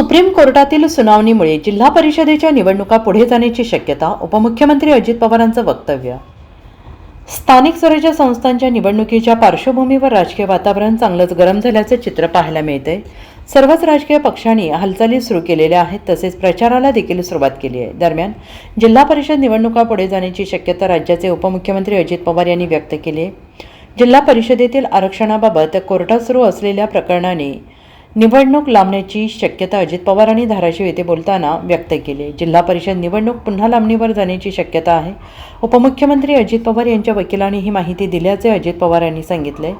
Supreme कोर्टातील सुनावणीमुळे जिल्हा परिषदेच्या निवडणुका पुढे जाण्याची शक्यता उपमुख्यमंत्री अजित पवारांचं वक्तव्य. स्थानिक स्वराज्य संस्थांच्या निवडणुकीच्या पार्श्वभूमीवर राजकीय वातावरण चांगलंच गरम झाल्याचं चित्र पाहायला मिळतंय. सर्वच राजकीय पक्षांनी हालचाली सुरू केलेल्या आहेत तसेच प्रचाराला देखील सुरुवात केली आहे. दरम्यान जिल्हा परिषद निवडणुका पुढे जाण्याची शक्यता राज्याचे उपमुख्यमंत्री अजित पवार यांनी व्यक्त केली आहे. जिल्हा परिषदेतील आरक्षणाबाबत कोर्टात सुरू असलेल्या प्रकरणाने निवडणूक लांबण्याची शक्यता अजित पवारांनी धाराशिव येथे बोलताना व्यक्त केली जिल्हा परिषद निवडणूक पुन्हा लांबणीवर जाण्याची शक्यता आहे. उपमुख्यमंत्री अजित पवार यांच्या वकिलांनी ही माहिती दिल्याचे अजित पवार यांनी सांगितले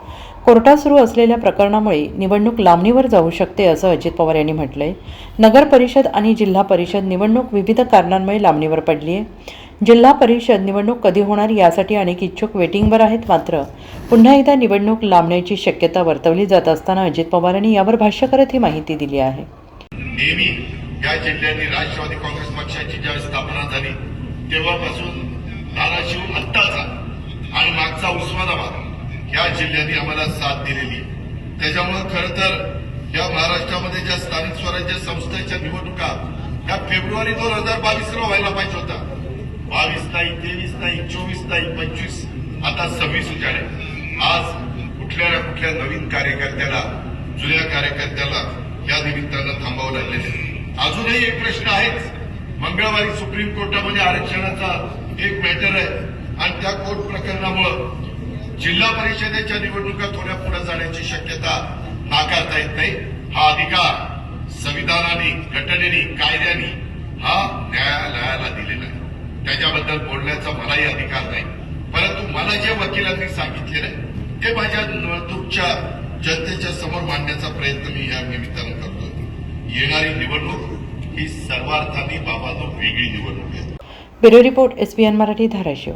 कोर्टात सुरू असलेल्या प्रकरणामुळे निवडणूक लांबणीवर जाऊ शकते असं अजित पवार यांनी म्हटलंय. नगर परिषद आणि जिल्हा परिषद निवडणूक विविध कारणांमुळे लांबणीवर पडली आहे जिल्हा परिषद निवडणूक कधी होणार यासाठी अनेक इच्छुक वेटिंगवर आहेत मात्र पुन्हा एकदा निवडणूक लांबण्याची शक्यता वर्तवली जात असताना अजित पवारांनी यावर भाष्य करत ही माहिती दिली आहे. नेहमी या जिल्ह्याने राष्ट्रवादी काँग्रेस पक्षाची ज्यावेळी स्थापना झाली तेव्हापासून धाराशिव आत्ताचा आणि मागचा उस्मानाबाद या जिल्ह्यांनी आम्हाला साथ दिलेली आहे. त्याच्यामुळं खरं तर या महाराष्ट्रामध्ये ज्या स्थानिक स्वराज्य संस्थेच्या निवडणुका या फेब्रुवारी दोन हजार बावीसला व्हायला पाहिजे होत्या. बावीस नाही तेवीस नाही चोवीस नाही पंचवीस. आता सव्वीस उजाडे आज कुठल्या ना कुठल्या नवीन कार्यकर्त्याला जुन्या कार्यकर्त्याला या निमित्तानं थांबावं लागलेलं अजूनही एक प्रश्न आहेच. मंगळवारी सुप्रीम कोर्टामध्ये आरक्षणाचा एक मॅटर आहे. आणि त्या कोर्ट प्रकरणामुळं जिल्हा परिषदेच्या निवडणुका थोड्या पुढे जाण्याची शक्यता नाकारता येत नाही. हा अधिकार संविधानाने घटनेने कायद्याने हा त्याच्याबद्दल बोलण्याचा मलाही अधिकार नाही. परंतु मला जे वकिलांनी सांगितलेलं ते माझ्या निवडणूकच्या जनतेच्या समोर मांडण्याचा प्रयत्न मी या निमित्तानं करतोय येणारी निवडणूक ही सर्वार्थाने बाबानो वेगळी निवडणूक आहे. Bureau report S Marathi Dharashiv.